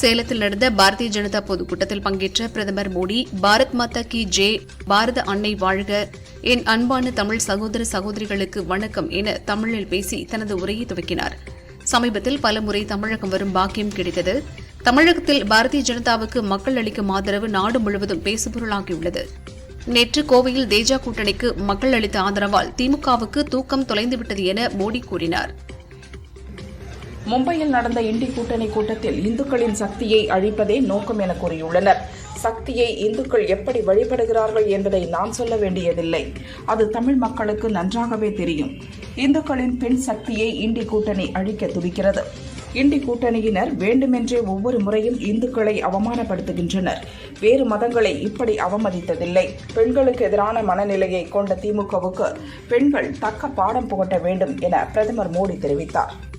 சேலத்தில் நடந்த பாரதிய ஜனதா பொதுக்கூட்டத்தில் பங்கேற்ற பிரதமர் மோடி பாரத் மாதா கி ஜே பாரத அன்னை வாழ்க. என் அன்பான தமிழ் சகோதர சகோதரிகளுக்கு வணக்கம் என தமிழில் பேசி தனது உரையை துவக்கினார். சமீபத்தில் பலமுறை தமிழகம் வரும் பாக்கியம் கிடைத்தது. தமிழகத்தில் பாரதிய ஜனதாவுக்கு மக்கள் அளிக்கும் ஆதரவு நாடு முழுவதும் பேசுபொருளாகியுள்ளது. நேற்று கோவையில் தேஜா கூட்டணிக்கு மக்கள் அளித்த ஆதரவால் திமுகவுக்கு தூக்கம் தொலைந்துவிட்டது என மோடி கூறினார். மும்பையில் நடந்த இண்டி கூட்டணி கூட்டத்தில் இந்துக்களின் சக்தியை அழிப்பதே நோக்கம் என கூறியுள்ளனர். சக்தியை இந்துக்கள் எப்படி வழிபடுகிறார்கள் என்பதை நான் சொல்ல வேண்டியதில்லை. அது தமிழ் மக்களுக்கு நன்றாகவே தெரியும். இந்துக்களின் பெண் சக்தியை இண்டி கூட்டணி அழிக்க துடிக்கிறது. இண்டி கூட்டணியினர் வேண்டுமென்றே ஒவ்வொரு முறையும் இந்துக்களை அவமானப்படுத்துகின்றனர். வேறு மதங்களை இப்படி அவமதித்ததில்லை. பெண்களுக்கு எதிரான மனநிலையை கொண்ட திமுகவுக்கு பெண்கள் தக்க பாடம் புகட்ட வேண்டும் என பிரதமர் மோடி தெரிவித்தார்.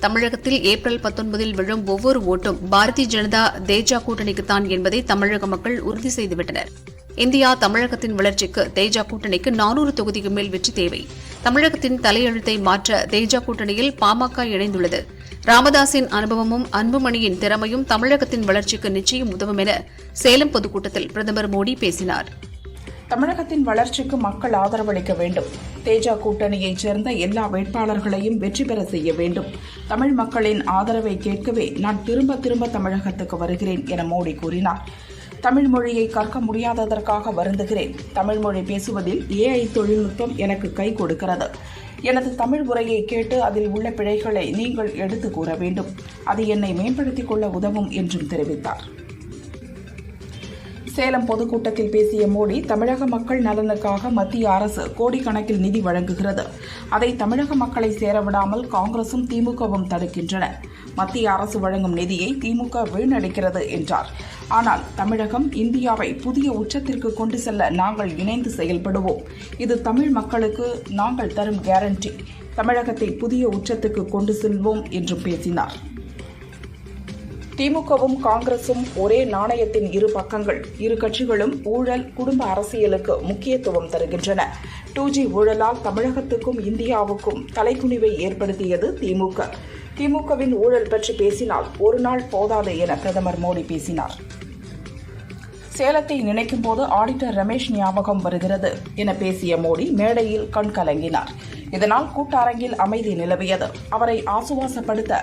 தமிழகத்தில் ஏப்ரல் பத்தொன்பதில் விழும் ஒவ்வொரு ஓட்டும் பாரதிய ஜனதா தேஜா கூட்டணிக்குத்தான் என்பதை தமிழக மக்கள் உறுதி செய்துவிட்டனர். இந்தியா தமிழகத்தின் வளர்ச்சிக்கு தேஜா கூட்டணிக்கு நானூறு தொகுதிக்கு மேல் வெற்றி தேவை. தமிழகத்தின் தலையெழுத்தை மாற்ற தேஜா கூட்டணியில் பாமக இணைந்துள்ளது. ராமதாசின் அனுபவமும் அன்புமணியின் திறமையும் தமிழகத்தின் வளர்ச்சிக்கு நிச்சயம் உதவும் என சேலம் பொதுக்கூட்டத்தில் பிரதமர் மோடி பேசினார். தமிழகத்தின் வளர்ச்சிக்கு மக்கள் ஆதரவளிக்க வேண்டும். தேஜா கூட்டணியைச் சேர்ந்த எல்லா வேட்பாளர்களையும் வெற்றி பெற செய்ய வேண்டும். தமிழ் மக்களின் ஆதரவை கேட்கவே நான் திரும்ப திரும்ப தமிழகத்துக்கு வருகிறேன் என மோடி கூறினார். தமிழ் மொழியை கற்க முடியாததற்காக வருந்துகிறேன். தமிழ் மொழி பேசுவதில் ஏஐ தொழில்நுட்பம் எனக்கு கை கொடுக்கிறது. எனது தமிழ் உரையை கேட்டு அதில் உள்ள பிழைகளை நீங்கள் எடுத்து கூற வேண்டும். அது என்னை மேம்படுத்திக் கொள்ள உதவும் என்றும் தெரிவித்தார். சேலம் பொதுக்கூட்டத்தில் பேசிய மோடி தமிழக மக்கள் நலனுக்காக மத்திய அரசு கோடிக்கணக்கில் நிதி வழங்குகிறது. அதை தமிழக மக்களை சேரவிடாமல் காங்கிரசும் திமுகவும் தடுக்கின்றன. மத்திய அரசு வழங்கும் நிதியை திமுக வீணடிக்கிறது என்றார். ஆனால் தமிழகம் இந்தியாவை புதிய உச்சத்திற்கு கொண்டு செல்ல நாங்கள் இணைந்து செயல்படுவோம். இது தமிழ் மக்களுக்கு நாங்கள் தரும் கேரண்டி தமிழகத்தை புதிய உச்சத்துக்கு கொண்டு செல்வோம் என்றும் பேசினார். திமுகவும் காங்கிரசும் ஒரே நாணயத்தின் இரு பக்கங்கள். இரு கட்சிகளும் ஊழல் குடும்ப அரசியலுக்கு முக்கியத்துவம் தருகின்றன. டூ ஜி ஊழலால் தமிழகத்துக்கும் இந்தியாவுக்கும் தலைக்குனிவை ஏற்படுத்தியது திமுக. திமுகவின் ஊழல் பற்றி பேசினால் ஒரு நாள் போதாது என பிரதமர் மோடி பேசினார். சேலத்தை நினைக்கும் போது ஆடிட்டர் ரமேஷ் ஞாபகம் வருகிறது என பேசிய மோடி மேடையில் கண் கலங்கினார். இதனால் கூட்டரங்கில் அமைதி நிலவியது. அவரை ஆசுவாசப்படுத்த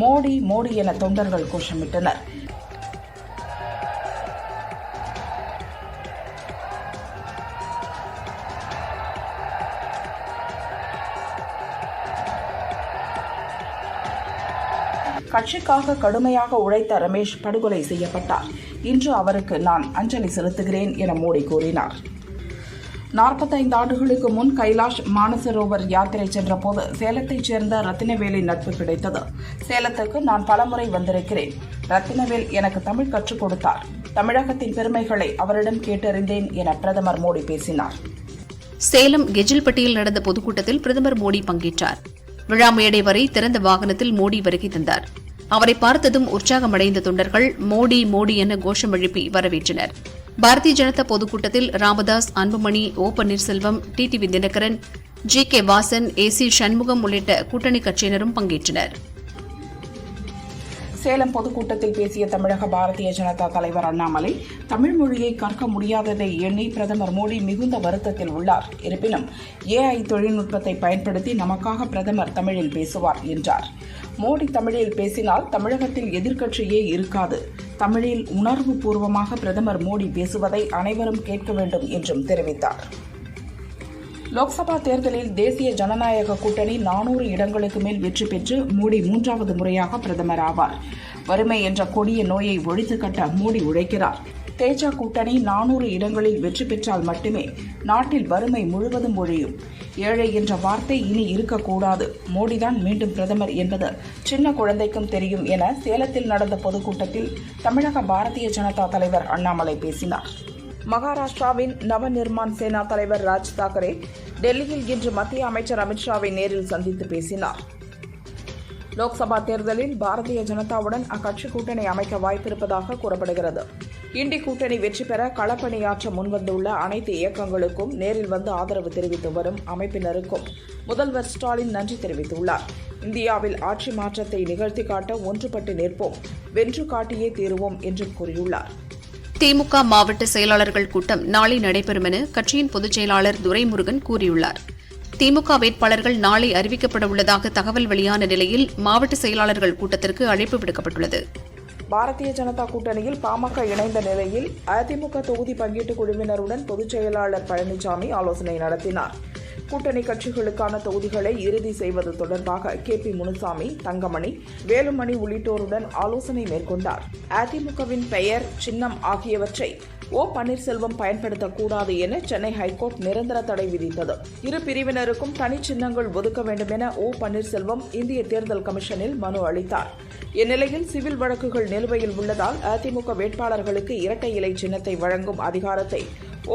மோடி மோடி என தொண்டர்கள் கோஷமிட்டனர். கட்சிக்காக கடுமையாக உழைத்த ரமேஷ் படுகொலை செய்யப்பட்டார். இன்று அவருக்கு நான் அஞ்சலி செலுத்துகிறேன் என மோடி கூறினார். நாற்பத்தைந்து ஆண்டுகளுக்கு முன் கைலாஷ் மானசரோவர் யாத்திரை சென்றபோது சேலத்தைச் சேர்ந்த ரத்தினவேலின் நட்பு கிடைத்தது. சேலத்துக்கு நான் பலமுறை வந்திருக்கிறேன். ரத்தினவேல் எனக்கு தமிழ் கற்றுக் கொடுத்தார். தமிழகத்தின் பெருமைகளை அவரிடம் கேட்டறிந்தேன் என பிரதமர் மோடி பேசினார். சேலம் கெஜில்பட்டியில் நடந்த பொதுக்கூட்டத்தில் பிரதமர் மோடி பங்கேற்றார். விழா மேடை வரை திறந்த வாகனத்தில் மோடி வருகை தந்தார். அவரை பார்த்ததும் உற்சாகமடைந்த தொண்டர்கள் மோடி மோடி என கோஷம் எழுப்பி வரவேற்றனர். பாரதிய ஜனதா பொதுக்கூட்டத்தில் Ramadoss Anbumani O Panneerselvam TTV Dhinakaran G K Vasan A C Shanmugam உள்ளிட்ட கூட்டணி கட்சியினரும் பங்கேற்றனர். சேலம் பொதுக்கூட்டத்தில் பேசிய தமிழக பாரதிய ஜனதா தலைவர் அண்ணாமலை தமிழ் மொழியை கற்க முடியாததை எண்ணி பிரதமர் மோடி மிகுந்த வருத்தத்தில் உள்ளார். இருப்பினும் ஏஐ தொழில்நுட்பத்தை பயன்படுத்தி நமக்காக பிரதமர் தமிழில் பேசுவார் என்றார். மோடி தமிழில் பேசினால் தமிழகத்தில் எதிர்க்கட்சியே இருக்காது. தமிழில் உணர்வு பூர்வமாக பிரதமர் மோடி பேசுவதை அனைவரும் கேட்க வேண்டும் என்றும் தெரிவித்தார். லோக்சபா தேர்தலில் தேசிய ஜனநாயக கூட்டணி நானூறு இடங்களுக்கு மேல் வெற்றி பெற்று மோடி மூன்றாவது முறையாக பிரதமர் ஆவார். வறுமை என்ற கொடிய நோயை ஒழித்து கட்ட மோடி உழைக்கிறார். தேஜா கூட்டணி நானூறு இடங்களில் வெற்றி பெற்றால் மட்டுமே நாட்டில் வறுமை முழுவதும் ஒழியும். ஏழை என்ற வார்த்தை இனி இருக்கக்கூடாது. மோடிதான் மீண்டும் பிரதமர் என்பது சின்ன குழந்தைக்கும் தெரியும் என சேலத்தில் நடந்த பொதுக்கூட்டத்தில் தமிழக பாரதிய ஜனதா தலைவர் அண்ணாமலை பேசினார். மகாராஷ்டிராவின் நவநிர்மாண் சேனா தலைவர் ராஜ் தாக்கரே டெல்லியில் இன்று மத்திய அமைச்சர் அமித்ஷாவை நேரில் சந்தித்து பேசினார். லோக்சபா தேர்தலில் பாரதிய ஜனதாவுடன் அக்கட்சி கூட்டணி அமைக்க வாய்ப்பிருப்பதாக கூறப்படுகிறது. இண்டி கூட்டணி வெற்றி பெற களப்பணியாற்ற முன்வந்துள்ள அனைத்து இயக்கங்களுக்கும் நேரில் வந்து ஆதரவு தெரிவித்து வரும் அமைப்பினருக்கும் முதல்வர் ஸ்டாலின் நன்றி தெரிவித்துள்ளார். இந்தியாவில் ஆட்சி மாற்றத்தை நிகழ்த்தி காட்ட ஒன்றுபட்டு நிற்போம். வென்று காட்டியே தீருவோம் என்றும் கூறியுள்ளார். திமுக மாவட்ட செயலாளர்கள் கூட்டம் நாளை நடைபெறும் என கட்சியின் பொதுச் செயலாளர் துரைமுருகன் கூறியுள்ளார். திமுக வேட்பாளர்கள் நாளை அறிவிக்கப்பட உள்ளதாக தகவல் வெளியான நிலையில் மாவட்ட செயலாளர்கள் கூட்டத்திற்கு அழைப்பு விடுக்கப்பட்டுள்ளது. பாரதிய ஜனதா கூட்டணியில் பாமக இணைந்த நிலையில் அதிமுக தொகுதி பங்கீட்டு குழுவினருடன் பொதுச் செயலாளர் பழனிசாமி ஆலோசனை நடத்தினார். கூட்டணி கட்சிகளுக்கான தொகுதிகளை இறுதி செய்வது தொடர்பாக கே பி முனுசாமி தங்கமணி வேலுமணி உள்ளிட்டோருடன் ஆலோசனை மேற்கொண்டார். அதிமுகவின் பெயர் சின்னம் ஆகியவற்றை ஓ பன்னீர்செல்வம் பயன்படுத்தக்கூடாது என சென்னை ஹைகோர்ட் நிரந்தர தடை விதித்தது. இரு பிரிவினருக்கும் தனிச்சின்னங்கள் ஒதுக்க வேண்டும் என ஓ பன்னீர்செல்வம் இந்திய தேர்தல் கமிஷனில் மனு அளித்தார். இந்நிலையில் சிவில் வழக்குகள் நிலுவையில் உள்ளதால் அதிமுக வேட்பாளர்களுக்கு இரட்டை இலை சின்னத்தை வழங்கும் அதிகாரத்தை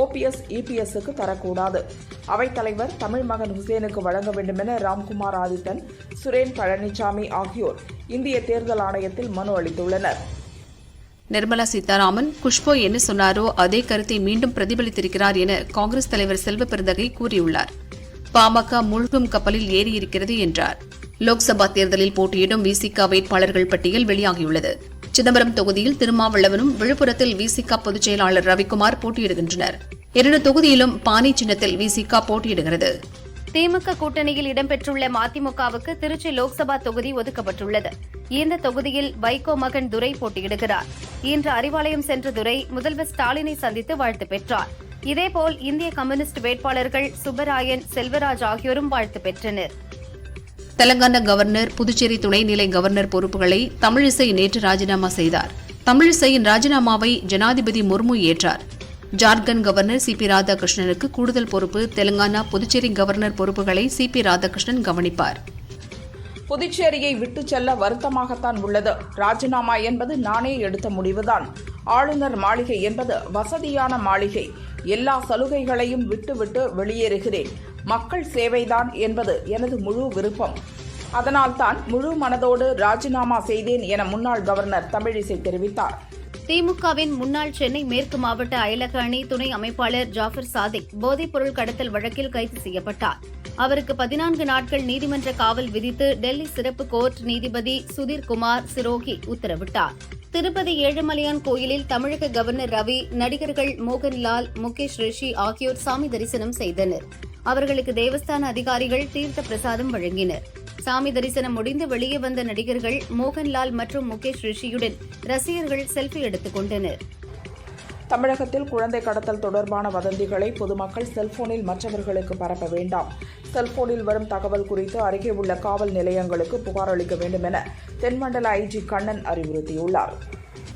ஓபிஎஸ் இபிஎஸ்க்கு தரக்கூடாது. அவைத்தலைவர் தமிழ் மகன் ஹுசேனுக்கு வழங்க வேண்டும் என ராம்குமார் ஆதித்தன் சுரேன் பழனிசாமி ஆகியோர் இந்திய தேர்தல் ஆணையத்தில் மனு அளித்துள்ளனர். நிர்மலா சீதாராமன் குஷ்போ என்ன சொன்னாரோ அதே கருத்தை மீண்டும் பிரதிபலித்திருக்கிறார் என காங்கிரஸ் தலைவர் செல்வ பெருந்தகை கூறியுள்ளார். பாமக மூழ்கும் கப்பலில் ஏறியிருக்கிறது என்றார். லோக்சபா தேர்தலில் போட்டியிடும் விசிக வேட்பாளர்கள் பட்டியல் வெளியாகியுள்ளது. சிதம்பரம் தொகுதியில் திருமாவளவனும் விழுப்புரத்தில் விசிக பொதுச் செயலாளர் ரவிக்குமார் போட்டியிடுகின்றனர். இரண்டு தொகுதியிலும் பானை சின்னத்தில் விசிக போட்டியிடுகிறது. திமுக கூட்டணியில் இடம்பெற்றுள்ள மதிமுகவுக்கு திருச்சி லோக்சபா தொகுதி ஒதுக்கப்பட்டுள்ளது. இந்த தொகுதியில் வைகோ மகன் துரை போட்டியிடுகிறார். இன்று அறிவாலயம் சென்ற துரை முதல்வர் ஸ்டாலினை சந்தித்து வாழ்த்து பெற்றார். இதேபோல் இந்திய கம்யூனிஸ்ட் வேட்பாளர்கள் சுப்பராயன் செல்வராஜ் ஆகியோரும் வாழ்த்து பெற்றனர். தெலங்கானா கவர்னர் புதுச்சேரி துணைநிலை கவர்னர் பொறுப்புகளை தமிழிசை நேற்று ராஜினாமா செய்தார். தமிழிசையின் ராஜினாமாவை ஜனாதிபதி முர்மு ஏற்றார். ஜார்க்கண்ட் கவர்னர் சி பி ராதாகிருஷ்ணனுக்கு கூடுதல் பொறுப்பு. தெலங்கானா புதுச்சேரி கவர்னர் பொறுப்புகளை சி பி ராதாகிருஷ்ணன் கவனிப்பார். புதுச்சேரியை விட்டு செல்ல வருத்தமாகத்தான் உள்ளது. ராஜினாமா என்பது நானே எடுத்த முடிவுதான். ஆளுநர் மாளிகை என்பது வசதியான மாளிகை. எல்லா சலுகைகளையும் விட்டுவிட்டு வெளியேறுகிறேன். மக்கள் சேவைதான் என்பது எனது முழு விருப்பம். அதனால்தான் முழு மனதோடு ராஜினாமா செய்தேன் என முன்னாள் கவர்னர் தமிழிசை தெரிவித்தார். திமுகவின் முன்னாள் சென்னை மேற்கு மாவட்ட அயலக அணி துணை அமைப்பாளர் ஜாஃபர் சாதிக் போதைப் பொருள் கடத்தல் வழக்கில் கைது செய்யப்பட்டார். அவருக்கு பதினான்கு நாட்கள் நீதிமன்ற காவல் விதித்து டெல்லி சிறப்பு கோர்ட் நீதிபதி சுதீர் குமார் சிரோகி உத்தரவிட்டார். திருப்பதி ஏழுமலையான் கோயிலில் தமிழக கவர்னர் ரவி நடிகர்கள் மோகன்லால் முகேஷ் ரிஷி ஆகியோர் சாமி தரிசனம் செய்தனர். அவர்களுக்கு தேவஸ்தான அதிகாரிகள் தீர்த்த பிரசாதம் வழங்கினர். சாமி தரிசனம் முடிந்து வெளியே வந்த நடிகர்கள் மோகன்லால் மற்றும் முகேஷ் ரிஷியுடன் ரசிகர்கள் செல்ஃபி எடுத்துக் கொண்டனர். தமிழகத்தில் குழந்தை கடத்தல் தொடர்பான வதந்திகளை பொதுமக்கள் செல்போனில் மற்றவர்களுக்கு பரப்ப வேண்டாம். செல்போனில் வரும் தகவல் குறித்து அருகே உள்ள காவல் நிலையங்களுக்கு புகார் அளிக்க வேண்டும் என தென்மண்டல ஐஜி கண்ணன் அறிவுறுத்தியுள்ளார்.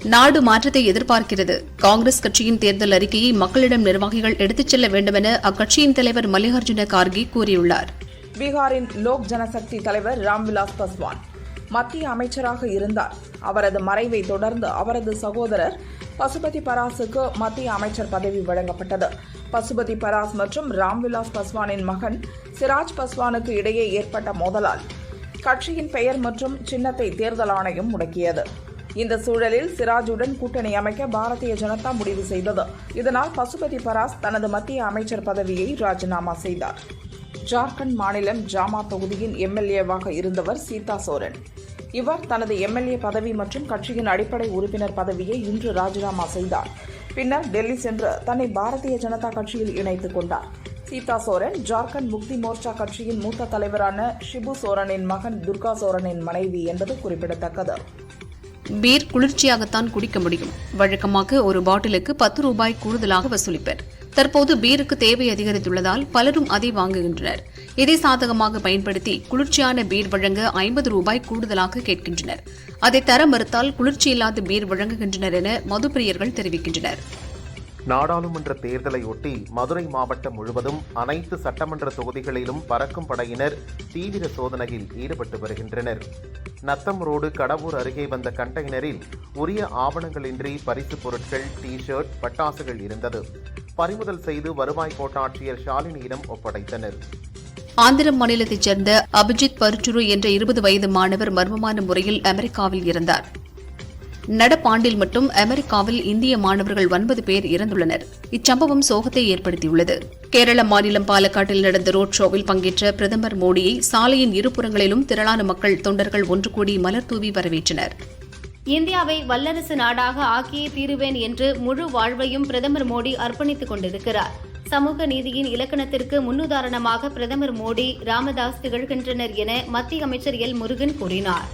நாடு மாற்றத்தை எதிர்பார்க்கிறது. காங்கிரஸ் கட்சியின் தேர்தல் அறிக்கையை மக்களிடம் நிர்வாகிகள் எடுத்துச் செல்ல வேண்டுமென அக்கட்சியின் தலைவர் மல்லிகார்ஜுன கார்கே கூறியுள்ளார். பீகாரின் லோக் ஜனசக்தி தலைவர் ராம்விலாஸ் பஸ்வான். மத்திய அமைச்சராக இருந்தார். அவரது மறைவை தொடர்ந்து அவரது சகோதரர் பசுபதி பராசுக்கு மத்திய அமைச்சர் பதவி வழங்கப்பட்டது. பசுபதி பராஸ் மற்றும் ராம்விலாஸ் பஸ்வானின் மகன் சிராஜ் பஸ்வானுக்கு இடையே ஏற்பட்ட மோதலால் கட்சியின் பெயர் மற்றும் சின்னத்தை தேர்தல் ஆணையம் முடக்கியது. இந்த சூழலில் சிராஜுடன் கூட்டணி அமைக்க பாரதிய ஜனதா முடிவு செய்தது. இதனால் பசுபதி பராஸ் தனது மத்திய அமைச்சர் பதவியை ராஜினாமா செய்தார். ஜார்க்கண்ட் மாநிலம் ஜாமா தொகுதியின் எம்எல்ஏவாக இருந்தவர் சீதா சோரன். இவர் தனது எம்எல்ஏ பதவி மற்றும் கட்சியின் அடிப்படை உறுப்பினர் பதவியை இன்று ராஜினாமா செய்தார். பின்னர் டெல்லி சென்று தன்னை பாரதிய ஜனதா கட்சியில் இணைத்துக் கொண்டார். சீதா சோரன் ஜார்க்கண்ட் முக்தி மோர்ச்சா கட்சியின் மூத்த தலைவரான ஷிபு சோரனின் மகன் துர்கா சோரனின் மனைவி என்பது குறிப்பிடத்தக்கது. பீர் குளிர்ச்சியாகத்தான் குடிக்க முடியும். வழக்கமாக ஒரு பாட்டிலுக்கு பத்து ரூபாய் கூடுதலாக வசூலிப்பர். தற்போது பீருக்கு தேவை அதிகரித்துள்ளதால் பலரும் அதை வாங்குகின்றனர். இதை சாதகமாக பயன்படுத்தி குளிர்ச்சியான பீர் வழங்க ஐம்பது ரூபாய் கூடுதலாக கேட்கின்றனர். அதை தர மறுத்தால் குளிர்ச்சி இல்லாத பீர் வழங்குகின்றனர் என மதுப்பிரியர்கள் தெரிவிக்கின்றனர். நாடாளுமன்ற தேர்தலையொட்டி மதுரை மாவட்டம் முழுவதும் அனைத்து சட்டமன்ற தொகுதிகளிலும் பறக்கும் படையினர் தீவிர சோதனையில் ஈடுபட்டு வருகின்றனர். நத்தம் ரோடு கடவூர் அருகே வந்த கண்டெய்னரில் உரிய ஆவணங்களின்றி பரிசுப் பொருட்கள் டி ஷர்ட் பட்டாசுகள் இருந்தது. பறிமுதல் செய்து வருவாய் கோட்டாட்சியர் ஷாலினியிடம் ஒப்படைத்தனர். ஆந்திர மாநிலத்தைச் சேர்ந்த அபிஜித் பருச்சுரு என்ற இருபது வயது மாணவர் மர்மமான முறையில் அமெரிக்காவில் இருந்தார் நடப்பாண்டில் மட்டும் அமெரிக்காவில் இந்திய மாணவர்கள் ஒன்பது பேர் இறந்துள்ளனர். இச்சம்பவம் சோகத்தை ஏற்படுத்தியுள்ளது. கேரள மாநிலம் பாலக்காட்டில் நடந்த ரோட் ஷோவில் பங்கேற்ற பிரதமர் மோடியை சாலையின் இருபுறங்களிலும் திரளான மக்கள் தொண்டர்கள் ஒன்று கூடி மலர் தூவி வரவேற்றனர். இந்தியாவை வல்லரசு நாடாக ஆக்கியே தீருவேன் என்று முழு வாழ்வையும் பிரதமர் மோடி அர்ப்பணித்துக் கொண்டிருக்கிறார். சமூக நீதியின் இலக்கணத்திற்கு முன்னுதாரணமாக பிரதமர் மோடி ராமதாஸ் திகழ்கின்றனர் என மத்திய அமைச்சர் எல். முருகன் கூறினார்.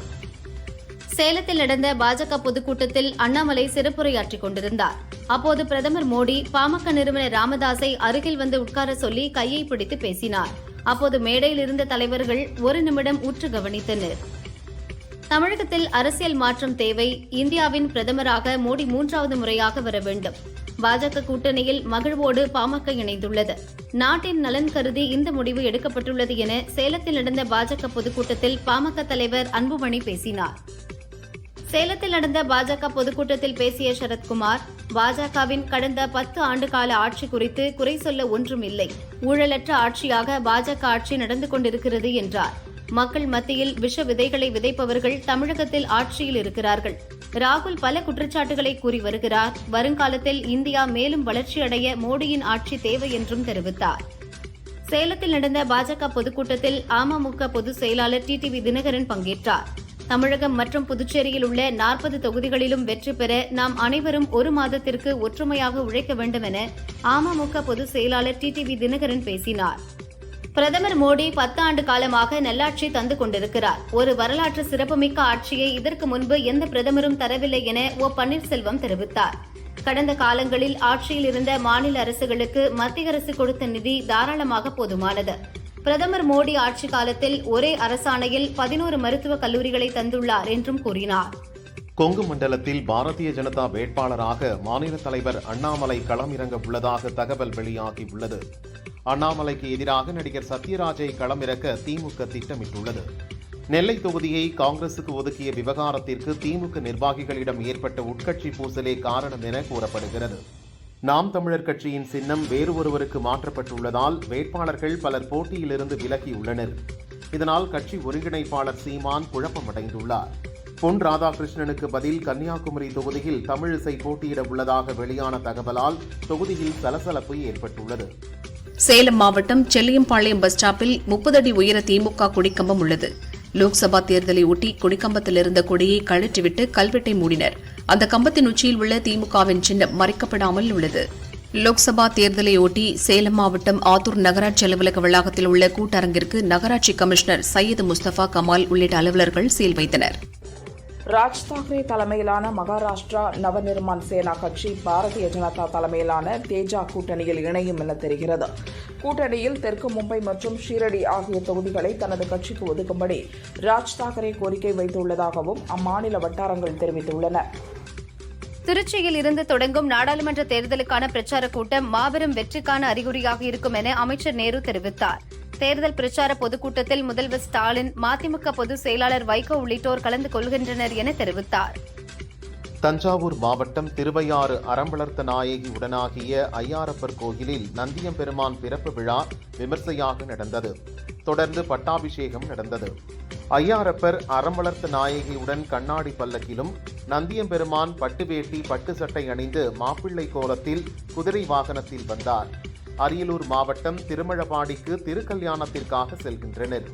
சேலத்தில் நடந்த பாஜக பொதுக்கூட்டத்தில் அண்ணாமலை சிறப்புரையாற்றிக் கொண்டிருந்தார். அப்போது பிரதமர் மோடி பாமக நிறுவனர் ராமதாஸை அருகில் வந்து உட்கார சொல்லி கையை பிடித்து பேசினார். அப்போது மேடையில் இருந்த தலைவர்கள் ஒரு நிமிடம் உற்று கவனித்தனர். தமிழகத்தில் அரசியல் மாற்றம் தேவை. இந்தியாவின் பிரதமராக மோடி மூன்றாவது முறையாக வர வேண்டும். பாஜக கூட்டணியில் மகிழ்வோடு பாமக இணைந்துள்ளது. நாட்டின் நலன் கருதி இந்த முடிவு எடுக்கப்பட்டுள்ளது என சேலத்தில் நடந்த பாஜக பொதுக்கூட்டத்தில் பாமக தலைவர் அன்புமணி பேசினார். சேலத்தில் நடந்த பாஜக பொதுக்கூட்டத்தில் பேசிய சரத்குமார் பாஜகவின் கடந்த பத்து ஆண்டு கால ஆட்சி குறித்து குறை சொல்ல ஒன்றும் இல்லை. ஊழலற்ற ஆட்சியாக பாஜக ஆட்சி நடந்து கொண்டிருக்கிறது என்றார். மக்கள் மத்தியில் விஷ விதைகளை விதைப்பவர்கள் தமிழகத்தில் ஆட்சியில் இருக்கிறார்கள். ராகுல் பல குற்றச்சாட்டுகளை கூறி வருகிறார். வருங்காலத்தில் இந்தியா மேலும் வளர்ச்சியடைய மோடியின் ஆட்சி தேவை என்றும் தெரிவித்தார். சேலத்தில் நடந்த பாஜக பொதுக்கூட்டத்தில் அமமுக பொதுச் செயலாளர் டிடிவி தினகரன் பங்கேற்றார். தமிழகம் மற்றும் புதுச்சேரியில் உள்ள நாற்பது தொகுதிகளிலும் வெற்றி பெற நாம் அனைவரும் ஒரு மாதத்திற்கு ஒற்றுமையாக உழைக்க வேண்டும் என அமமுக பொதுச் செயலாளர் டிடிவி தினகரன் பேசினார். பிரதமர் மோடி பத்து ஆண்டு காலமாக நல்லாட்சி தந்து கொண்டிருக்கிறார். ஒரு வரலாற்று சிறப்புமிக்க ஆட்சியை இதற்கு முன்பு எந்த பிரதமரும் தரவில்லை என ஓ பன்னீர்செல்வம் தெரிவித்தார். கடந்த காலங்களில் ஆட்சியில் இருந்த மாநில அரசுகளுக்கு மத்திய அரசு கொடுத்த நிதி தாராளமாக போதுமானது. பிரதமர் மோடி ஆட்சி காலத்தில் ஒரே அரசாணையில் பதினோரு மருத்துவக் கல்லூரிகளை தந்துள்ளார் என்றும் கூறினார். கொங்கு மண்டலத்தில் பாரதிய ஜனதா வேட்பாளராக மாநில தலைவர் அண்ணாமலை களமிறங்க உள்ளதாக தகவல் வெளியாகியுள்ளது அண்ணாமலைக்கு எதிராக நடிகர் சத்யராஜை களமிறக்க திமுக திட்டமிட்டுள்ளது. நெல்லை தொகுதியை காங்கிரசுக்கு ஒதுக்கிய விவகாரத்திற்கு திமுக நிர்வாகிகளிடம் ஏற்பட்ட உட்கட்சி பூசலே காரணம் என கூறப்படுகிறது. நாம் தமிழர் கட்சியின் சின்னம் வேறு ஒருவருக்கு மாற்றப்பட்டுள்ளதால் வேட்பாளர்கள் பலர் போட்டியிலிருந்து விலகியுள்ளனர். இதனால் கட்சி ஒருங்கிணைப்பாளர் சீமான் குழப்பமடைந்துள்ளார். பொன் ராதாகிருஷ்ணனுக்கு பதில் கன்னியாகுமரி தொகுதியில் தமிழிசை போட்டியிட உள்ளதாக வெளியான தகவலால் தொகுதியில் சலசலப்பு ஏற்பட்டுள்ளது. சேலம் மாவட்டம் செல்லியம்பாளையம் பஸ் ஸ்டாப்பில் முப்பது அடி உயர திமுக கொடிக்கம்பம் உள்ளது. லோக்சபா தேர்தலை ஒட்டி கொடிக்கம்பத்தில் இருந்த கொடியை கழற்றிவிட்டு கல்வெட்டை மூடினர். அந்த கம்பத்தின் உச்சியில் உள்ள திமுகவின் சின்னம் மறைக்கப்படாமல் உள்ளது. லோக்சபா தேர்தலை ஒட்டி சேலம் மாவட்டம் ஆத்தூர் நகராட்சி அலுவலக வளாகத்தில் உள்ள கூட்டரங்கிற்கு நகராட்சி கமிஷனர் சையது முஸ்தபா கமால் உள்ளிட்ட அலுவலர்கள் சீல் வைத்தனர். ராஜ் தாக்கரே தலைமையிலான மகாராஷ்டிரா நவநிர்மான் சேனா கட்சி பாரதிய ஜனதா தலைமையிலான தேஜா கூட்டணியில் இணையும் என தெரிகிறது. கூட்டணியில் தெற்கு மும்பை மற்றும் ஷீரடி ஆகிய தொகுதிகளை தனது கட்சிக்கு ஒதுக்கும்படி ராஜ் தாக்கரே கோரிக்கை வைத்துள்ளதாகவும் அம்மாநில வட்டாரங்கள் தெரிவித்துள்ளன. திருச்சியில் இருந்து தொடங்கும் நாடாளுமன்ற தேர்தலுக்கான பிரச்சார கூட்டம் மாபெரும் வெற்றிக்கான அறிகுறியாக இருக்கும் என அமைச்சர் நேரு தெரிவித்தார். தேர்தல் பிரச்சார பொதுக்கூட்டத்தில் முதல்வர் ஸ்டாலின் மதிமுக பொதுச் செயலாளர் வைகோ உள்ளிட்டோர் கலந்து கொள்கின்றனர் என தெரிவித்தார். தஞ்சாவூர் மாவட்டம் திருவையாறு அறம்பளர்த்த நாயகி உடனாகிய ஐயாரப்பர் கோயிலில் நந்தியம்பெருமான் பிறப்பு விழா விமர்சையாக நடந்தது. தொடர்ந்து பட்டாபிஷேகம் நடந்தது. ஐயாரப்பர் அறம்பளர்த்த நாயகியுடன் கண்ணாடி பல்லக்கிலும் நந்தியம்பெருமான் பட்டு வேட்டி பட்டு சட்டை அணிந்து மாப்பிள்ளை கோலத்தில் குதிரை வாகனத்தில் வந்தார். அரியலூர் மாவட்டம் திருமழபாடிக்கு திருக்கல்யாணத்திற்காக செல்கின்றனர்.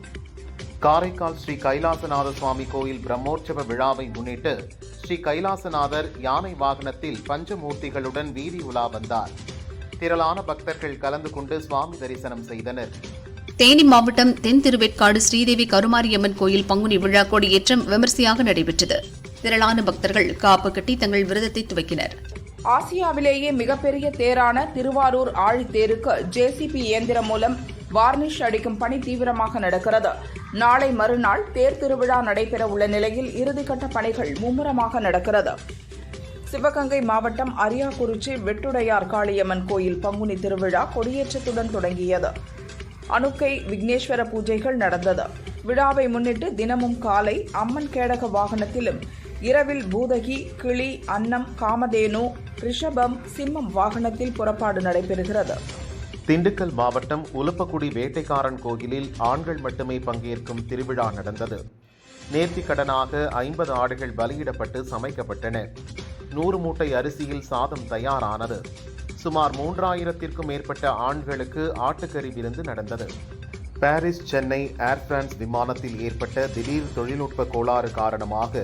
காரைக்கால் ஸ்ரீ கைலாசநாத சுவாமி கோயில் பிரம்மோற்சவ விழாவை முன்னிட்டு ஸ்ரீ கைலாசநாதர் யானை வாகனத்தில் பஞ்சமூர்த்திகளுடன் வீதி உலா வந்தார். திரளான பக்தர்கள் கலந்து கொண்டு சுவாமி தரிசனம் செய்தனர். தேனி மாவட்டம் தென் திருவேற்காடு ஸ்ரீதேவி கருமாரியம்மன் கோயில் பங்குனி விழா கொடியேற்றம் விமர்சையாக நடைபெற்றது. திரளான பக்தர்கள் காப்பு கட்டி தங்கள் விரதத்தை துவக்கினர். ஆசியாவிலேயே மிகப்பெரிய தேரான திருவாரூர் ஆழித்தேருக்கு ஜேசிபி இயந்திரம் மூலம் வார்னிஷ் அடிக்கும் பணி தீவிரமாக நடக்கிறது. நாளை மறுநாள் தேர் திருவிழா நடைபெற உள்ள நிலையில் இறுதிக்கட்ட பணிகள் மும்முரமாக நடக்கிறது. சிவகங்கை மாவட்டம் அரியாக்குறிச்சி வெட்டுடையார் காளியம்மன் கோயில் பங்குனி திருவிழா கொடியேற்றத்துடன் தொடங்கியது. அணுக்கை விக்னேஸ்வர பூஜைகள் நடந்தது. விழாவை முன்னிட்டு தினமும் காலை அம்மன் கேடக வாகனத்திலும் இரவில் பூதகி கிளி அன்னம் காமதேனு ரிஷபம் சிம்மம் வாகனத்தில் புறப்பாடு நடைபெறுகிறது. திண்டுக்கல் மாவட்டம் உலுப்பக்குடி வேட்டைக்காரன் கோயிலில் ஆண்கள் மட்டுமே பங்கேற்கும் திருவிழா நடந்தது. நேர்த்திக்கடனாக ஐம்பது ஆடுகள் பலியிடப்பட்டு சமைக்கப்பட்டன. நூறு மூட்டை அரிசியில் சாதம் தயாரானது. சுமார் மூன்றாயிரத்திற்கும் மேற்பட்ட ஆண்களுக்கு ஆட்டுக்கறி விருந்து நடந்தது. பாரிஸ் சென்னை ஏர் பிரான்ஸ் விமானத்தில் ஏற்பட்ட திடீர் தொழில்நுட்ப கோளாறு காரணமாக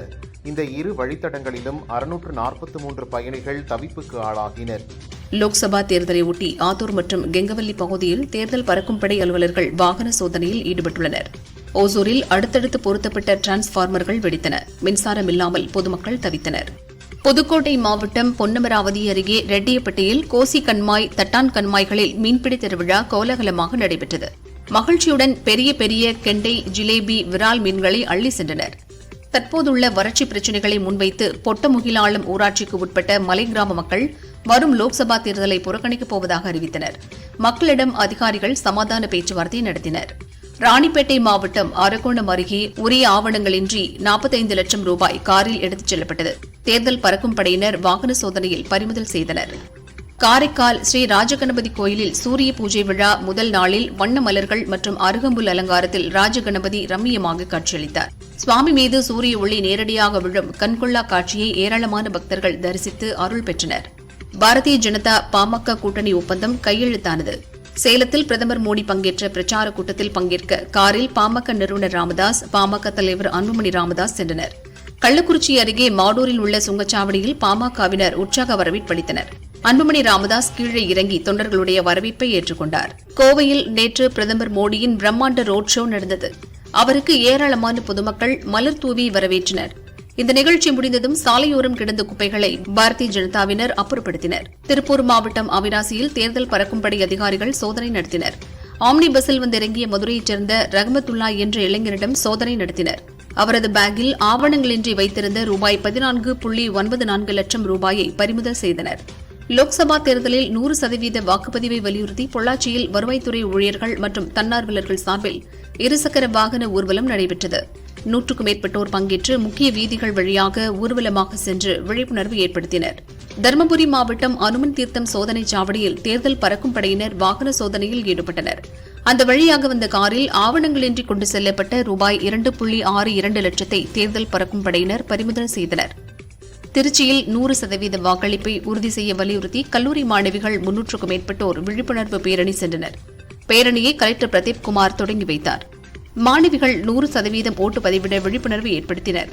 இந்த இரு வழித்தடங்களிலும் அறுநூற்று நாற்பத்தி மூன்று பயணிகள் தவிப்புக்கு ஆளாகினர். லோக்சபா தேர்தலை ஒட்டி ஆத்தூர் மற்றும் கெங்கவல்லி பகுதியில் தேர்தல் பறக்கும் படை அலுவலர்கள் வாகன சோதனையில் ஈடுபட்டுள்ளனர். ஓசூரில் அடுத்தடுத்து பொருத்தப்பட்ட டிரான்ஸ்பார்மர்கள் வெடித்தன. மின்சாரம் இல்லாமல் பொதுமக்கள் தவித்தனர். புதுக்கோட்டை மாவட்டம் பொன்னமராவதி அருகே ரெட்டியப்பட்டியில் கோசி கண்மாய் தட்டான் கண்மாய்களில் மீன்பிடி திருவிழா கோலாகலமாக நடைபெற்றது. மகிழ்ச்சியுடன் பெரிய பெரிய கெண்டை ஜிலேபி விரால் மீன்களை அள்ளி சென்றனர். தற்போதுள்ள வறட்சி பிரச்சினைகளை முன்வைத்து பொட்டமுகிலாளம் ஊராட்சிக்கு உட்பட்ட மலை கிராம மக்கள் வரும் லோக்சபா தேர்தலை புறக்கணிக்கப் போவதாக அறிவித்தனர். மக்களிடம் அதிகாரிகள் சமாதான பேச்சுவார்த்தை நடத்தினர். ராணிப்பேட்டை மாவட்டம் அரக்கோணம் அருகே உரிய ஆவணங்களின்றி நாற்பத்தைந்து லட்சம் ரூபாய் காரில் எடுத்துச் செல்லப்பட்டது. தேர்தல் பறக்கும் படையினர் வாகன சோதனையில் பறிமுதல் செய்தனர். காரைக்கால் ஸ்ரீ ராஜகணபதி கோயிலில் சூரிய பூஜை விழா முதல் நாளில் வண்ண மலர்கள் மற்றும் அருகம்புல் அலங்காரத்தில் ராஜகணபதி ரம்மியமாக காட்சியளித்தார். சுவாமி மீது சூரிய ஒளி நேரடியாக விழும் கண்கொள்ளா காட்சியை ஏராளமான பக்தர்கள் தரிசித்து அருள் பெற்றனர். பாரதிய ஜனதா பாமக கூட்டணி ஒப்பந்தம் கையெழுத்தானது. சேலத்தில் பிரதமர் மோடி பங்கேற்ற பிரச்சார கூட்டத்தில் பங்கேற்க காரில் பாமக நிறுவனர் ராமதாஸ் பாமக தலைவர் அன்புமணி ராமதாஸ் சென்றனர். கள்ளக்குறிச்சி அருகே மாடூரில் உள்ள சுங்கச்சாவடியில் பாமகவினர் உற்சாக வரவேற்பளித்தனர் அன்புமணி ராமதாஸ் கீழே இறங்கி தொண்டர்களுடைய வரவேற்பை ஏற்றுக்கொண்டார். கோவையில் நேற்று பிரதமர் மோடியின் பிரம்மாண்ட ரோட் ஷோ நடந்தது. அவருக்கு ஏராளமான பொதுமக்கள் மலர் தூவி வரவேற்றனர். இந்த நிகழ்ச்சி முடிந்ததும் சாலையோரம் கிடந்த குப்பைகளை பாரதிய ஜனதாவினர் அப்புறப்படுத்தினர். திருப்பூர் மாவட்டம் அவிராசியில் தேர்தல் பறக்கும்படை அதிகாரிகள் சோதனை நடத்தினர். ஆம்னி பஸ்ஸில் வந்திறங்கிய மதுரையைச் சேர்ந்த ரஹமத்துல்லா என்ற இளைஞரிடம் சோதனை நடத்தினர். அவரது பேக்கில் ஆவணங்களின்றி வைத்திருந்த ரூபாய் பதினான்கு புள்ளி ஒன்பது நான்கு லட்சம் ரூபாயை பறிமுதல் செய்தனர். லோக்சபா தேர்தலில் நூறு சதவீத வாக்குப்பதிவை வலியுறுத்தி பொள்ளாச்சியில் வருவாய்த்துறை ஊழியர்கள் மற்றும் தன்னார்வலர்கள் சார்பில் இருசக்கர வாகன ஊர்வலம் நடைபெற்றது. நூற்றுக்கும் மேற்பட்டோர் பங்கேற்று முக்கிய வீதிகள் வழியாக ஊர்வலமாக சென்று விழிப்புணர்வு ஏற்படுத்தினர். தருமபுரி மாவட்டம் அனுமன் தீர்த்தம் சோதனை சாவடியில் தேர்தல் பறக்கும் படையினர் வாகன சோதனையில் ஈடுபட்டனர். அந்த வழியாக வந்த காரில் ஆவணங்களின்றி கொண்டு செல்லப்பட்ட ரூபாய் இரண்டு புள்ளி ஆறு இரண்டு லட்சத்தை தேர்தல் பறக்கும் படையினர் பறிமுதல் செய்தனர். திருச்சியில் நூறு சதவீத வாக்களிப்பை உறுதி செய்ய வலியுறுத்தி கல்லூரி மாணவிகள் முன்னூற்றுக்கும் மேற்பட்டோர் விழிப்புணர்வு பேரணி சென்றனர். பேரணியை கலெக்டர் பிரதீப் குமார் தொடங்கி வைத்தார். மாணவிகள் நூறு சதவீதம் ஓட்டு பதிவிட விழிப்புணர்வு ஏற்படுத்தினர்.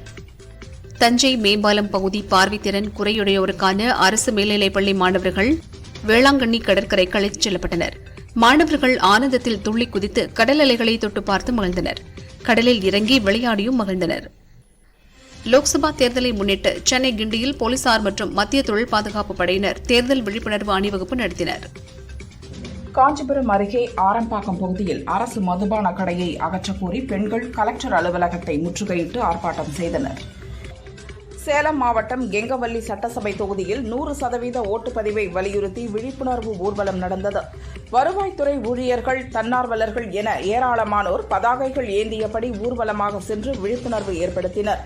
தஞ்சை மேம்பாலம் பகுதி பார்வைத்திறன் குறையுடையோருக்கான அரசு மேல்நிலைப்பள்ளி மாணவர்கள் வேளாங்கண்ணி கடற்கரைக்கு அழைத்துச் செல்லப்பட்டனர். மாணவர்கள் ஆனந்தத்தில் துள்ளி குதித்து கடல் அலைகளை தொட்டு பார்த்து மகிழ்ந்தனர். கடலில் இறங்கி விளையாடியும் மகிழ்ந்தனர். லோக்சபா தேர்தலை முன்னிட்டு சென்னை கிண்டியில் போலீசார் மற்றும் மத்திய தொழில் பாதுகாப்பு படையினர் தேர்தல் விழிப்புணர்வு அணிவகுப்பு நடத்தினர். காஞ்சிபுரம் அருகே ஆரம்பாக்கம் பகுதியில் அரசு மதுபான கடையை அகற்றக்கோரி பெண்கள் கலெக்டர் அலுவலகத்தை முற்றுகையிட்டு ஆர்ப்பாட்டம் செய்தனர். சேலம் மாவட்டம் கெங்கவல்லி சட்டசபை தொகுதியில் நூறு சதவீத ஓட்டுப்பதிவை வலியுறுத்தி விழிப்புணர்வு ஊர்வலம் நடந்தது. வருவாய்த்துறை ஊழியர்கள் தன்னார்வலர்கள் என ஏராளமானோர் பதாகைகள் ஏந்தியபடி ஊர்வலமாக சென்று விழிப்புணர்வு ஏற்படுத்தினர்.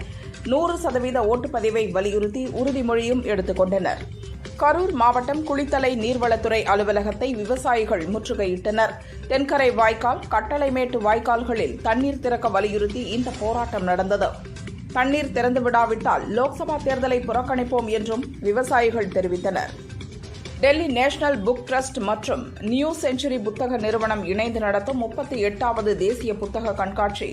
நூறு சதவீத ஓட்டுப்பதிவை வலியுறுத்தி உறுதிமொழியும் எடுத்துக் கொண்டனர். கரூர் மாவட்டம் குளித்தலை நீர்வளத்துறை அலுவலகத்தை விவசாயிகள் முற்றுகையிட்டனர். தென்கரை வாய்க்கால் கட்டளைமேட்டு வாய்க்கால்களில் தண்ணீர் திறக்க வலியுறுத்தி இந்த போராட்டம் நடந்தது. தண்ணீர் திறந்து விடாவிட்டால் லோக்சபா தேர்தலை புறக்கணிப்போம் என்றும் விவசாயிகள் தெரிவித்தனர். டெல்லி நேஷனல் புக் ட்ரஸ்ட் மற்றும் நியூ செஞ்சுரி புத்தக நிறுவனம் இணைந்து நடத்தும் முப்பத்தி எட்டாவது தேசிய புத்தக கண்காட்சி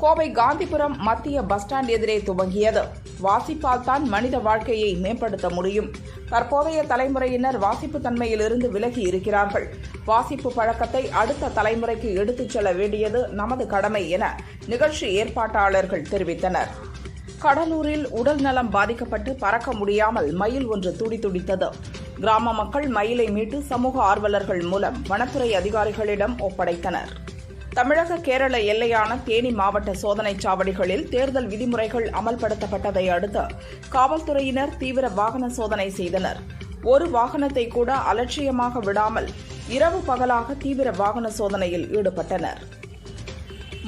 கோவை காந்திபுரம் மத்திய பஸ் ஸ்டாண்ட் எதிரே துவங்கியது. வாசிப்பால் தான் மனித வாழ்க்கையை மேம்படுத்த முடியும். தற்போதைய தலைமுறையினர் வாசிப்பு தன்மையிலிருந்து விலகி இருக்கிறார்கள். வாசிப்பு பழக்கத்தை அடுத்த தலைமுறைக்கு எடுத்துச் செல்ல வேண்டியது நமது கடமை என நிகழ்ச்சி ஏற்பாட்டாளர்கள் தெரிவித்தனர். கடலூரில் உடல் நலம் பாதிக்கப்பட்டு பறக்க முடியாமல் மயில் ஒன்று துடிதுடித்தது கிராம மக்கள் மயிலை மீட்டு சமூக ஆர்வலர்கள் மூலம் வனத்துறை அதிகாரிகளிடம் ஒப்படைத்தனர். தமிழக கேரள எல்லையான தேனி மாவட்ட சோதனைச் சாவடிகளில் தேர்தல் விதிமுறைகள் அமல்படுத்தப்பட்டதை அடுத்து காவல்துறையினர் தீவிர வாகன சோதனை செய்தனர். ஒரு வாகனத்தை கூட அலட்சியமாக விடாமல் இரவு பகலாக தீவிர வாகன சோதனையில் ஈடுபட்டனர்.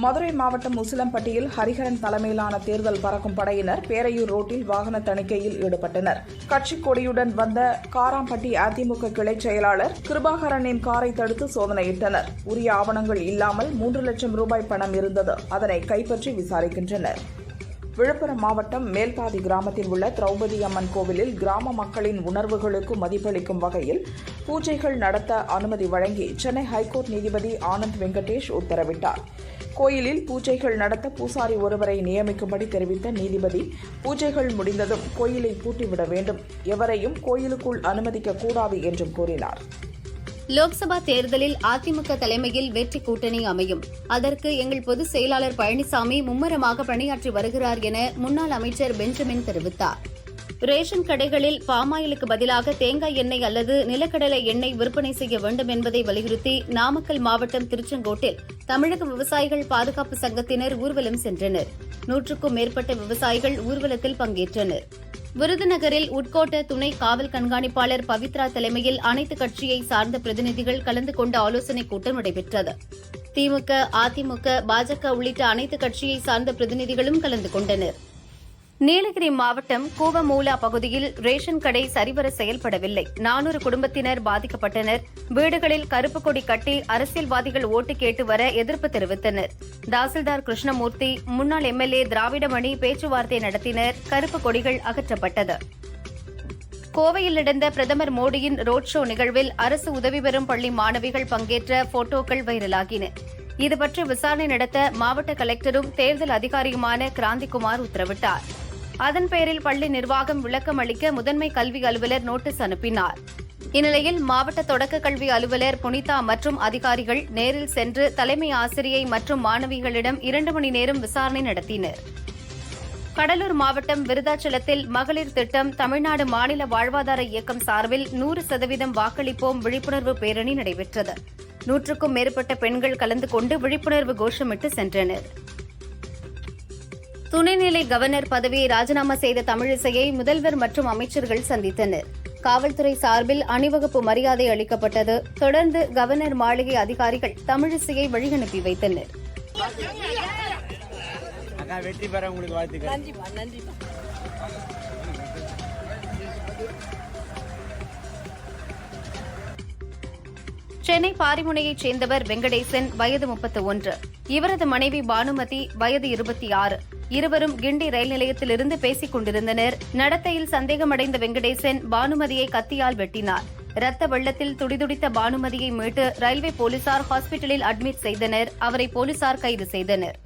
மதுரை மாவட்டம் உசிலம்பட்டியில் ஹரிஹரன் தலைமையிலான தேர்தல் பறக்கும் படையினர் பேரையூர் ரோட்டில் வாகன தணிக்கையில் ஈடுபட்டனர். கட்சிக் கொடியுடன் வந்த காராம்பட்டி அதிமுக கிளை செயலாளர் கிருபாகரனின் காரை தடுத்து சோதனையிட்டனர். உரிய ஆவணங்கள் இல்லாமல் மூன்று லட்சம் ரூபாய் பணம் இருந்தது. அதனை கைப்பற்றி விசாரிக்கின்றனர். விழுப்புரம் மாவட்டம் மேல்பாதி கிராமத்தில் உள்ள திரௌபதி அம்மன் கோவிலில் கிராம மக்களின் உணர்வுகளுக்கு மதிப்பளிக்கும் வகையில் பூஜைகள் நடத்த அனுமதி வழங்கி சென்னை ஹைகோர்ட் நீதிபதி ஆனந்த் வெங்கடேஷ் உத்தரவிட்டார். கோயிலில் பூஜைகள் நடத்த பூசாரி ஒருவரை நியமிக்கும்படி தெரிவித்த நீதிபதி பூஜைகள் முடிந்ததும் கோயிலை பூட்டிவிட வேண்டும். எவரையும் கோயிலுக்குள் அனுமதிக்க கூடாது என்றும் கூறினார். லோக்சபா தேர்தலில் அதிமுக தலைமையில் வெற்றி கூட்டணி அமையும். அதற்கு எங்கள் பொதுச் செயலாளர் பழனிசாமி மும்முரமாக பணியாற்றி வருகிறார் என முன்னாள் அமைச்சர் பெஞ்சமின் தெரிவித்தார். ரேஷன் கடைகளில் பாமாயிலுக்கு பதிலாக தேங்காய் எண்ணெய் அல்லது நிலக்கடலை எண்ணெய் விற்பனை செய்ய வேண்டும் என்பதை வலியுறுத்தி நாமக்கல் மாவட்டம் திருச்செங்கோட்டில் தமிழக விவசாயிகள் பாதுகாப்பு சங்கத்தினர் ஊர்வலம் சென்றனர். நூற்றுக்கும் மேற்பட்ட விவசாயிகள் ஊர்வலத்தில் பங்கேற்றனர். விருதுநகரில் உட்கோட்ட துணை காவல் கண்காணிப்பாளர் பவித்ரா தலைமையில் அனைத்து கட்சியை சார்ந்த பிரதிநிதிகள் கலந்து கொண்ட ஆலோசனைக் கூட்டம் நடைபெற்றது. திமுக அதிமுக பாஜக உள்ளிட்ட அனைத்து கட்சியை சார்ந்த பிரதிநிதிகளும் கலந்து கொண்டனர். நீலகிரி மாவட்டம் கூவமூலா பகுதியில் ரேஷன் கடை சரிவர செயல்படவில்லை. நானூறு குடும்பத்தினர் பாதிக்கப்பட்டனர். வீடுகளில் கருப்பு கொடி கட்டி அரசியல்வாதிகள் ஓட்டு கேட்டு வர எதிர்ப்பு தெரிவித்தனர். தாசில்தார் கிருஷ்ணமூர்த்தி முன்னாள் எம்எல்ஏ திராவிடமணி பேச்சுவார்த்தை நடத்தினர். கருப்பு கொடிகள் அகற்றப்பட்டது. கோவையில் நடந்த பிரதமர் மோடியின் ரோட் ஷோ நிகழ்வில் அரசு உதவி பெறும் பள்ளி மாணவிகள் பங்கேற்ற போட்டோக்கள் வைரலாகின. இதுபற்றி விசாரணை நடத்த மாவட்ட கலெக்டரும் தேர்தல் அதிகாரியுமான கிராந்திகுமார் உத்தரவிட்டார். அதன் பேரில் பள்ளி நிர்வாகம் விளக்கம் அளிக்க முதன்மை கல்வி அலுவலர் நோட்டீஸ் அனுப்பினார். இந்நிலையில் மாவட்ட தொடக்க கல்வி அலுவலர் புனிதா மற்றும் அதிகாரிகள் நேரில் சென்று தலைமை ஆசிரியை மற்றும் மாணவிகளிடம் இரண்டு மணி நேரம் விசாரணை நடத்தினர். கடலூர் மாவட்டம் விருதாச்சலத்தில் மகளிர் திட்டம் தமிழ்நாடு மாநில வாழ்வாதார இயக்கம் சார்பில் நூறு சதவீதம் வாக்களிப்போம் விழிப்புணர்வு பேரணி நடைபெற்றது. நூற்றுக்கும் மேற்பட்ட பெண்கள் கலந்து கொண்டு விழிப்புணர்வு கோஷமிட்டு சென்றனர். துணைநிலை கவர்னர் பதவியை ராஜினாமா செய்த தமிழிசையை முதல்வர் மற்றும் அமைச்சர்கள் சந்தித்தனர். காவல்துறை சார்பில் அணிவகுப்பு மரியாதை அளிக்கப்பட்டது. தொடர்ந்து கவர்னர் மாளிகை அதிகாரிகள் தமிழிசையை வழியனுப்பி வைத்தனர். வெற்றி பெற உங்களுக்கு வாழ்த்துக்கள். சென்னை பாரிமுனையைச் சேர்ந்தவர் வெங்கடேசன் வயது முப்பத்து ஒன்று இவரது மனைவி பானுமதி வயது இருபத்தி ஆறு இருவரும் கிண்டி ரயில் நிலையத்திலிருந்து பேசிக் கொண்டிருந்தனர். நடத்தையில் சந்தேகமடைந்த வெங்கடேசன் பானுமதியை கத்தியால் வெட்டினார். ரத்த வெள்ளத்தில் துடிதுடித்த பானுமதியை மீட்டு ரயில்வே போலீசார் ஹாஸ்பிட்டலில் அட்மிட் செய்தனர். அவரை போலீசார் கைது செய்தனர்.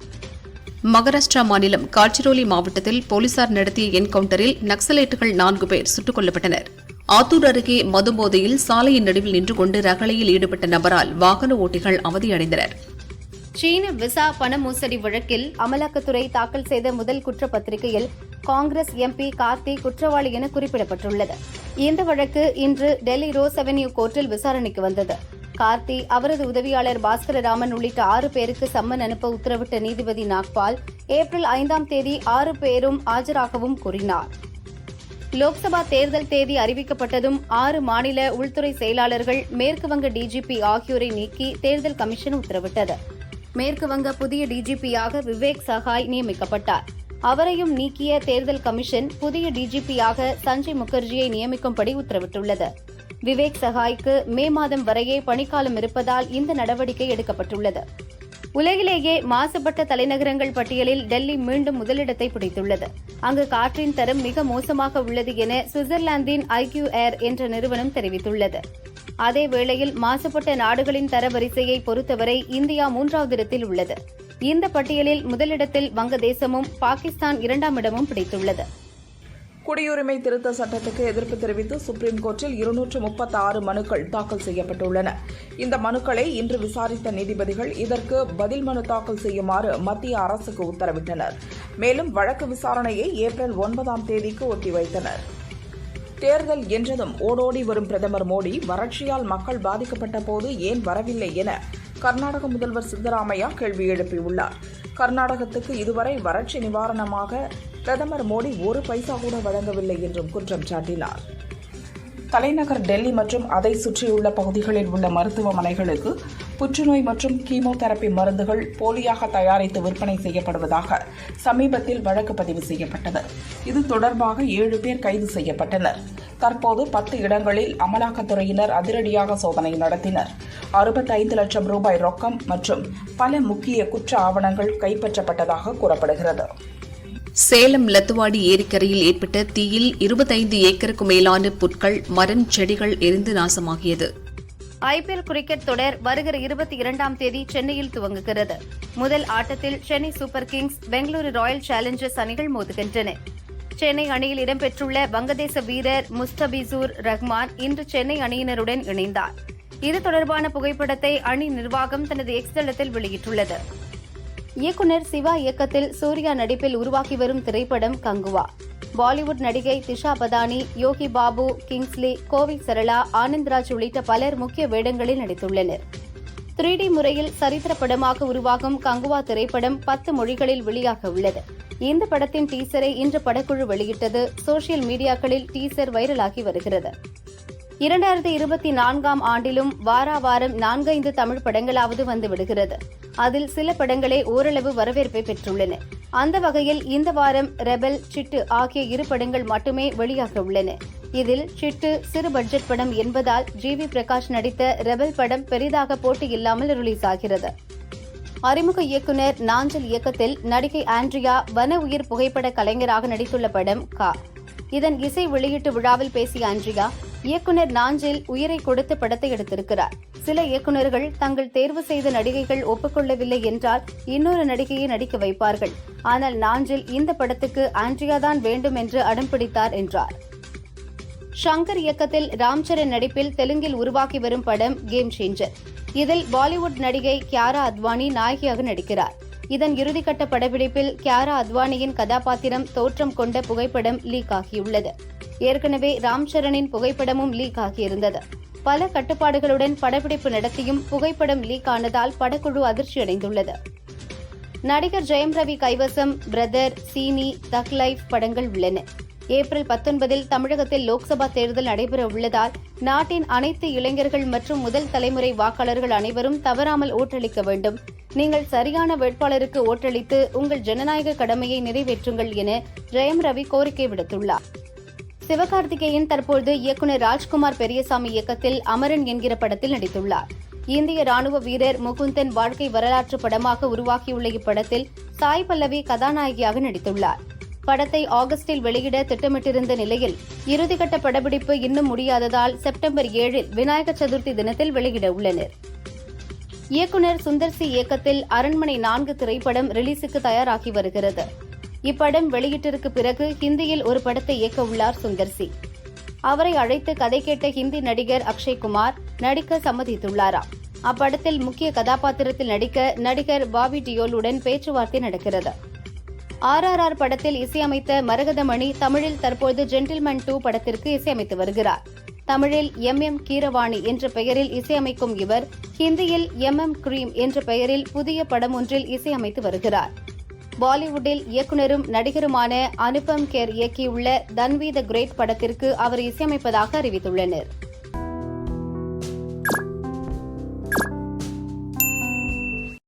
மகாராஷ்டிரா மாநிலம் காட்சிரோலி மாவட்டத்தில் போலீசார் நடத்திய என்கவுண்டரில் நக்சலைட்டுகள் நான்கு பேர் சுட்டுக் கொல்லப்பட்டனா் ஆத்தூர் அருகே மதுபோதையில் சாலையின் நடுவில் நின்று கொண்டு ரகளையில் ஈடுபட்ட நபரால் வாகன ஓட்டிகள் அவதியடைந்தனர். சீன விசா பண மோசடி வழக்கில் அமலாக்கத்துறை தாக்கல் செய்த முதல் குற்றப்பத்திரிகையில் காங்கிரஸ் எம்பி கார்த்தி குற்றவாளி என குறிப்பிடப்பட்டுள்ளது. இந்த வழக்கு இன்று டெல்லி ரோஸ் அவென்யூ கோர்ட்டில் விசாரணைக்கு வந்தது. கார்த்தி அவரது உதவியாளர் பாஸ்கரராமன் உள்ளிட்ட ஆறு பேருக்கு சம்மன் அனுப்ப உத்தரவிட்ட நீதிபதி நாக்பால் ஏப்ரல் ஐந்தாம் தேதி ஆறு பேரும் ஆஜராகவும் கூறினார். லோக்சபா தேர்தல் தேதி அறிவிக்கப்பட்டதும் ஆறு மாநில உள்துறை செயலாளர்கள் மேற்குவங்க டிஜிபி ஆகியோரை நீக்கி தேர்தல் கமிஷன் உத்தரவிட்டது. மேற்குவங்க புதிய டிஜிபியாக விவேக் சகாய் நியமிக்கப்பட்டார். அவரையும் நீக்கிய தேர்தல் கமிஷன் புதிய டிஜிபியாக சஞ்சய் முகர்ஜியை நியமிக்கும்படி உத்தரவிட்டுள்ளது. விவேக் சகாய்க்கு மே மாதம் வரையே பணிக்காலம் இருப்பதால் இந்த நடவடிக்கை எடுக்கப்பட்டுள்ளது. உலகிலேயே மாசுபட்ட தலைநகரங்கள் பட்டியலில் டெல்லி மீண்டும் முதலிடத்தை பிடித்துள்ளது. அங்கு காற்றின் தரம் மிக மோசமாக உள்ளது என சுவிட்சர்லாந்தின் ஐக்யூ ஏர் என்ற நிறுவனம் தெரிவித்துள்ளது. அதே வேளையில் மாசுபட்ட நாடுகளின் தரவரிசையை பொறுத்தவரை இந்தியா மூன்றாவது இடத்தில் உள்ளது. இந்த பட்டியலில் முதலிடத்தில் வங்கதேசமும் பாகிஸ்தான் இரண்டாம் இடமும் பிடித்துள்ளது. குடியுரிமை திருத்த சட்டத்துக்கு எதிர்ப்பு தெரிவித்து சுப்ரீம் கோர்ட்டில் இருநூற்று முப்பத்தி ஆறு மனுக்கள் தாக்கல் செய்யப்பட்டுள்ளன. இந்த மனுக்களை இன்று விசாரித்த நீதிபதிகள் இதற்கு பதில் மனு தாக்கல் செய்யுமாறு மத்திய அரசுக்கு உத்தரவிட்டனர். மேலும் வழக்கு விசாரணையை ஏப்ரல் ஒன்பதாம் தேதிக்கு ஒத்திவைத்தனர். தேர்தல் என்றதும் ஓடோடி வரும் பிரதமர் மோடி வறட்சியால் மக்கள் பாதிக்கப்பட்ட போது ஏன் வரவில்லை என கர்நாடக முதல்வர் சித்தராமையா கேள்வி எழுப்பியுள்ளார். கர்நாடகத்துக்கு இதுவரை வறட்சி நிவாரணமாக பிரதமர் மோடி ஒரு பைசா கூட வழங்கவில்லை என்றும் குற்றம் சாட்டினார். தலைநகர் டெல்லி மற்றும் அதை சுற்றியுள்ள பகுதிகளில் உள்ள மருத்துவமனைகளுக்கு புற்றுநோய் மற்றும் கீமோதெரபி மருந்துகள் போலியாக தயாரித்து விற்பனை செய்யப்படுவதாக சமீபத்தில் வழக்கு பதிவு செய்யப்பட்டது. இது தொடர்பாக ஏழு பேர் கைது செய்யப்பட்டனர். தற்போது பத்து இடங்களில் அமலாக்கத்துறையினர் அதிரடியாக சோதனை நடத்தினர். அறுபத்தைந்து லட்சம் ரூபாய் ரொக்கம் மற்றும் பல முக்கிய குற்ற ஆவணங்கள் கைப்பற்றப்பட்டதாக கூறப்படுகிறது. சேலம் லத்துவாடி ஏரிக்கரையில் ஏற்பட்ட தீயில் இருபத்தைந்து ஏக்கருக்கு மேலான புட்கள் மரம் செடிகள் எரிந்து நாசமாகியது. ஐபிஎல் கிரிக்கெட் தொடர் வருகிற இருபத்தி இரண்டாம் தேதி சென்னையில் துவங்குகிறது. முதல் ஆட்டத்தில் Chennai Super Kings Bengaluru Royal Challengers அணிகள் மோதுகின்றன. சென்னை அணியில் இடம்பெற்றுள்ள வங்கதேச வீரர் முஸ்தபிசூர் ரஹ்மான் இன்று சென்னை அணியினருடன் இணைந்தார். இது தொடர்பான புகைப்படத்தை அணி நிர்வாகம் தனது எக்ஸ் தளத்தில் வெளியிட்டுள்ளது. இயக்குனர் சிவா இயக்கத்தில் சூர்யா நடிப்பில் உருவாகி வரும் திரைப்படம் கங்குவா. பாலிவுட் நடிகை திஷா பதானி யோகி பாபு கிங்ஸ்லி கோவை சரளா ஆனந்த்ராஜ் உள்ளிட்ட பலர் முக்கிய வேடங்களில் நடித்துள்ளனர். த்ரீ டி முறையில் சரித்திர படமாக உருவாகும் கங்குவா திரைப்படம் பத்து மொழிகளில் வெளியாக உள்ளது. இந்த படத்தின் டீசரை இன்று படக்குழு வெளியிட்டது. சோசியல் மீடியாக்களில் டீசர் வைரலாகி வருகிறது. இரண்டாயிரத்தி இருபத்தி நான்காம் ஆண்டிலும் வாரா வாரம் நான்கைந்து தமிழ் படங்களாவது வந்து விடுகிறது. அதில் சில படங்களே ஓரளவு வரவேற்பை பெற்றுள்ளன. அந்த வகையில் இந்த வாரம் ரெபல் சிட்டு ஆகிய இரு படங்கள் மட்டுமே வெளியாக உள்ளன. இதில் சிட்டு சிறு பட்ஜெட் படம் என்பதால் ஜி வி பிரகாஷ் நடித்த ரெபல் படம் பெரிதாக போட்டி இல்லாமல் ரிலீஸ் ஆகிறது. அறிமுக இயக்குனர் நாஞ்சல் இயக்கத்தில் நடிகை ஆண்ட்ரியா வன உயிர் புகைப்பட கலைஞராக நடித்துள்ள படம் கா. இதன் இசை வெளியீட்டு விழாவில் பேசிய ஆண்ட்ரியா இயக்குனர் நாஞ்சில் உயிரை கொடுத்து படத்தை எடுத்திருக்கிறார். சில இயக்குநர்கள் தங்கள் தேர்வு செய்த நடிகைகள் ஒப்புக்கொள்ளவில்லை என்றால் இன்னொரு நடிகையை நடிக்க வைப்பார்கள். ஆனால் நாஞ்சில் இந்த படத்துக்கு ஆண்ட்ரியா தான் வேண்டும் என்று அடம் பிடித்தார் என்றார். ஷங்கர் இயக்கத்தில் ராம்சரண் நடிப்பில் தெலுங்கில் உருவாகி வரும் படம் கேம் சேஞ்சர். இதில் பாலிவுட் நடிகை கியாரா அத்வானி நாயகியாக நடிக்கிறார். இதன் இறுதிக்கட்ட படப்பிடிப்பில் கியாரா அத்வானியின் கதாபாத்திரம் தோற்றம் கொண்ட புகைப்படம் லீக் ஆகியுள்ளது. ஏற்கனவே ராம் சரணின் புகைப்படமும் லீக் ஆகியிருந்தது. பல கட்டுப்பாடுகளுடன் படப்பிடிப்பு நடத்தியும் புகைப்படம் லீக் ஆனதால் படக்குழு அதிர்ச்சியடைந்துள்ளது நடிகர் ஜெயம் ரவி கைவசம் பிரதர் சீனி தக் லைஃப் படங்கள் உள்ளன. ஏப்ரல் பத்தொன்பதில் தமிழகத்தில் லோக்சபா தேர்தல் நடைபெற உள்ளதால் நாட்டின் அனைத்து இளைஞர்கள் மற்றும் முதல் தலைமுறை வாக்காளர்கள் அனைவரும் தவறாமல் ஓட்டளிக்க வேண்டும். நீங்கள் சரியான வேட்பாளருக்கு ஓட்டளித்து உங்கள் ஜனநாயக கடமையை நிறைவேற்றுங்கள் என ஜெயம் ரவி கோரிக்கை விடுத்துள்ளார். சிவகார்த்திகேயன் தற்போது இயக்குநர் ராஜ்குமார் பெரியசாமி இயக்கத்தில் அமரன் என்கிற படத்தில் நடித்துள்ளார். இந்திய ராணுவ வீரர் முகுந்தன் வாழ்க்கை வரலாற்று படமாக உருவாக்கியுள்ள இப்படத்தில் சாய் பல்லவி கதாநாயகியாக நடித்துள்ளார். படத்தை ஆகஸ்டில் வெளியிட திட்டமிட்டிருந்த நிலையில் இறுதிக்கட்ட படப்பிடிப்பு இன்னும் முடியாததால் செப்டம்பர் ஏழில் விநாயகர் சதுர்த்தி தினத்தில் வெளியிட உள்ளனர். இயக்குநர் சுந்தர் சி இயக்கத்தில் அரண்மனை நான்கு திரைப்படம் ரிலீஸுக்கு தயாராகி வருகிறது. இப்படம் வெளியீட்டிற்கு பிறகு ஹிந்தியில் ஒரு படத்தை இயக்க உள்ளார் சுந்தர் சி. அவரை அழைத்து கதை கேட்ட ஹிந்தி நடிகர் அக்ஷய்குமார் நடிக்க சம்மதித்துள்ளாராம் அப்படத்தில் முக்கிய கதாபாத்திரத்தில் நடிக்க நடிகர் பாபி டியோலுடன் பேச்சுவார்த்தை நடக்கிறது. ஆர்ஆர்ஆர் படத்தில் இசையமைத்த மரகதமணி தமிழில் தற்போது ஜென்டில்மேன் டூ படத்திற்கு இசையமைத்து வருகிறார். தமிழில் எம் எம் கீரவாணி என்ற பெயரில் இசையமைக்கும் இவர் ஹிந்தியில் எம் எம் கிரீம் என்ற பெயரில் புதிய படம் ஒன்றில் இசையமைத்து வருகிறார். பாலிவுட்டில் இயக்குனரும் நடிகருமான அனுபம் கேர் இயக்கியுள்ள தன்வி த கிரேட் படத்திற்கு அவர் இசையமைப்பதாக அறிவித்துள்ளனர்.